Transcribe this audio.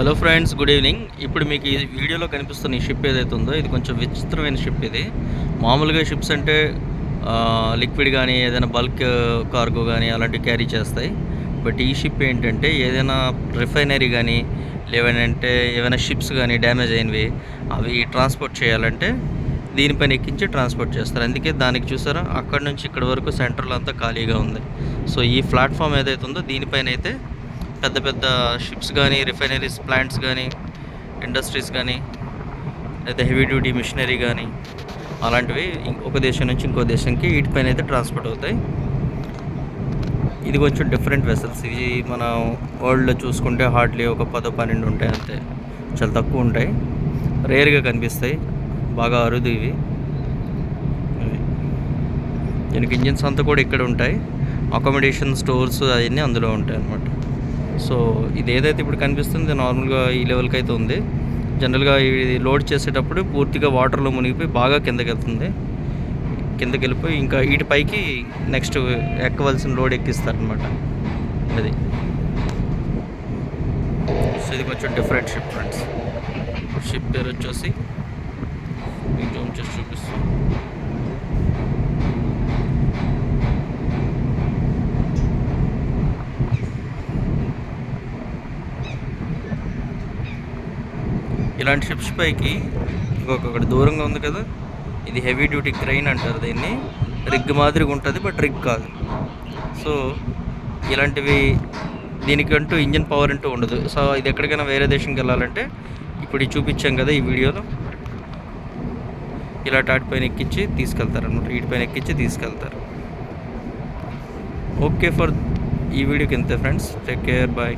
Hello friends good evening ఇప్పుడు మీకు ఈ వీడియోలో కనిపిస్తున్న ఈ షిప్ ఏదైతే ఉందో ఇది కొంచెం విచిత్రమైన షిప్ ఇది. మామూలుగా షిప్స్ అంటే లిక్విడ్ కానీ ఏదైనా బల్క్ కార్గో కానీ అలాంటివి క్యారీ చేస్తాయి. బట్ ఈ షిప్ ఏంటంటే ఏదైనా రిఫైనరీ కానీ లేవనంటే ఏమైనా షిప్స్ కానీ డ్యామేజ్ అయినవి అవి ట్రాన్స్పోర్ట్ చేయాలంటే దీనిపైన ఎక్కించి ట్రాన్స్పోర్ట్ చేస్తారు. అందుకే దానికి చూసారా అక్కడ నుంచి ఇక్కడ వరకు సెంట్రల్ అంతా ఖాళీగా ఉంది. సో ఈ ప్లాట్ఫామ్ ఏదైతే ఉందో దీనిపైన అయితే పెద్ద పెద్ద షిప్స్ కానీ రిఫైనరీస్ ప్లాంట్స్ కానీ ఇండస్ట్రీస్ కానీ లేదా హెవీ డ్యూటీ మిషనరీ కానీ అలాంటివి ఒక దేశం నుంచి ఇంకో దేశంకి వీటిపైన అయితే ట్రాన్స్పోర్ట్ అవుతాయి. ఇది కొంచెం డిఫరెంట్ వెసల్స్ ఇవి మన వరల్డ్లో చూసుకుంటే హార్డ్లీ ఒక పదో పన్నెండు ఉంటాయి అంతే. చాలా తక్కువ ఉంటాయి. రేర్గా కనిపిస్తాయి. బాగా అరుదు ఇవి. ఇవి. దీనికి ఇంజిన్స్ అంతా కూడా ఇక్కడ ఉంటాయి. అకామిడేషన్ స్టోర్స్ అవన్నీ అందులో ఉంటాయి అన్నమాట సో ఇది ఏదైతే ఇప్పుడు కనిపిస్తుంది నార్మల్గా ఈ లెవెల్కి అయితే ఉంది. జనరల్గా ఇది లోడ్ చేసేటప్పుడు పూర్తిగా వాటర్లో మునిగిపోయి బాగా కిందకి వెళ్తుంది కిందకి వెళ్ళిపోయి ఇంకా వీటి పైకి నెక్స్ట్ ఎక్కవలసిన లోడ్ ఎక్కిస్తారనమాట అది. సో ఇది కొంచెం డిఫరెంట్ షిప్ ఫ్రెండ్స్ షిప్ పేరు వచ్చేసి మీకు జూమ్ చేసి చూపిస్తాను. ఇలాంటి షిప్స్ పైకి ఇంకొకటి దూరంగా ఉంది కదా ఇది హెవీ డ్యూటీ క్రైన్ అంటారు దీన్ని. రిగ్ మాదిరిగా ఉంటుంది బట్ రిగ్ కాదు. సో ఇలాంటివి దీనికంటూ ఇంజిన్ పవర్ అంటూ ఉండదు. సో ఇది ఎక్కడికైనా వేరే దేశంకి వెళ్ళాలంటే ఇప్పుడు ఇది చూపించాం కదా ఈ వీడియోలో. ఇలా టాటిపైన ఎక్కించి తీసుకెళ్తారు అనమాట వీటిపైన ఎక్కించి తీసుకెళ్తారు. ఓకే ఫర్ ఈ వీడియోకి ఇంతే ఫ్రెండ్స్ టేక్ కేర్ బాయ్